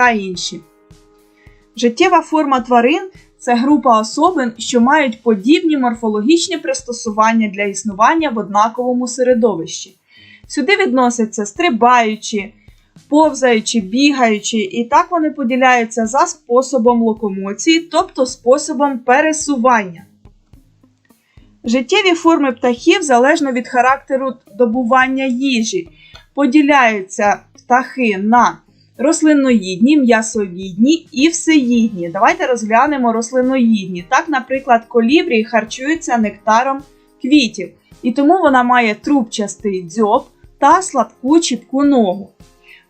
та інші. Життєва форма тварин це група особин, що мають подібні морфологічні пристосування для існування в однаковому середовищі. Сюди відносяться стрибаючі, повзаючі, бігаючі, і так вони поділяються за способом локомоції, тобто способом пересування. Життєві форми птахів залежно від характеру добування їжі. Поділяються птахи на рослинноїдні, м'ясоїдні і всеїдні. Давайте розглянемо рослинноїдні. Так, наприклад, колібрій харчується нектаром квітів, і тому вона має трубчастий дзьоб та слабку чіпку ногу.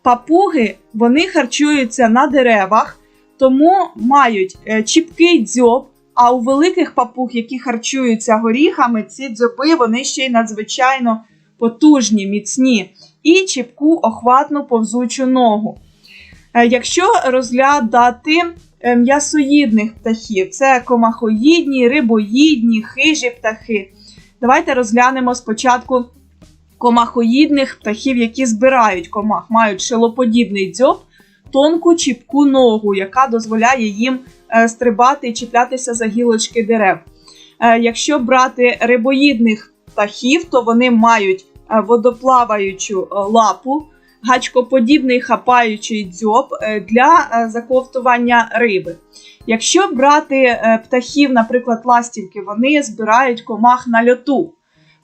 Папуги вони харчуються на деревах, тому мають е, чіпкий дзьоб. А у великих папуг, які харчуються горіхами, ці дзьоби вони ще й надзвичайно потужні, міцні і чіпку охватну повзучу ногу. Е, Якщо розглядати е, м'ясоїдних птахів, це комахоїдні, рибоїдні, хижі птахи. Давайте розглянемо спочатку комахоїдних птахів, які збирають комах, мають шилоподібний дзьоб, тонку чіпку ногу, яка дозволяє їм е, стрибати і чіплятися за гілочки дерев. Якщо брати рибоїдних птахів, то вони мають водоплаваючу лапу, гачкоподібний хапаючий дзьоб е, для е, заковтування риби. Якщо брати е, птахів, наприклад, ластівки, вони збирають комах на льоту.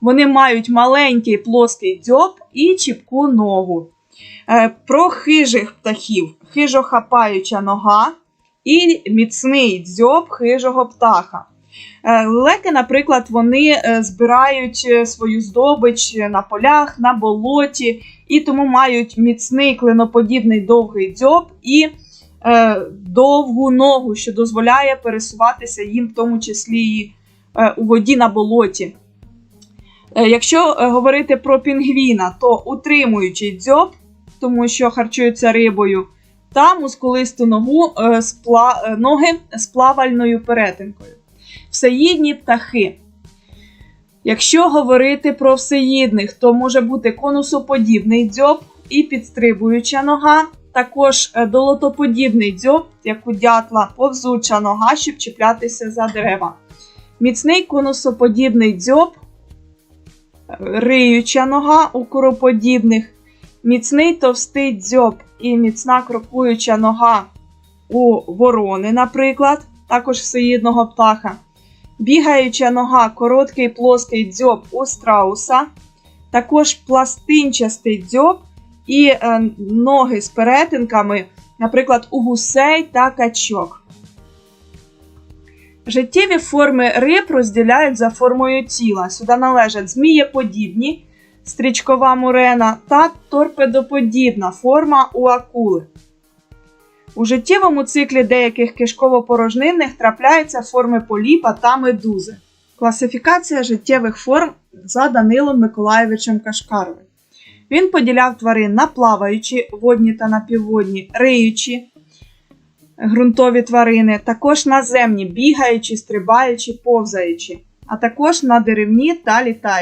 Вони мають маленький плоский дзьоб і чіпку ногу. Про хижих птахів хижохапаюча нога і міцний дзьоб хижого птаха. Е, Лелеки, наприклад, вони е, збирають е, свою здобич на полях, на болоті, і тому мають міцний клиноподібний довгий дзьоб і довгу ногу, що дозволяє пересуватися їм, в тому числі і у воді на болоті. Якщо говорити про пінгвіна, то утримуючий дзьоб, тому що харчується рибою, та мускулисту ногу, ноги з плавальною перетинкою. Всеїдні птахи. Якщо говорити про всеїдних, то може бути конусоподібний дзьоб і підстрибуюча нога, також е, долотоподібний дзьоб, як у дятла, повзуча нога, щоб чіплятися за дерева. Міцний конусоподібний дзьоб, риюча нога у куроподібних, міцний товстий дзьоб і міцна крокуюча нога у ворони, наприклад, також всеїдного птаха. Бігаюча нога, короткий плоский дзьоб у страуса, також пластинчастий дзьоб і е, ноги з перетинками, наприклад, у гусей та качок. Життєві форми риб розділяють за формою тіла. Сюди належать змієподібні, стрічкова мурена та торпедоподібна форма у акули. У життєвому циклі деяких кишково-порожнинних трапляються форми поліпа та медузи. Класифікація життєвих форм за Данилом Миколаєвичем Кашкаровим. Він поділяв тварин на плаваючі, водні та напівводні, риючі, ґрунтові тварини, також наземні, бігаючі, стрибаючі, повзаючі, а також на деревні та літаючі.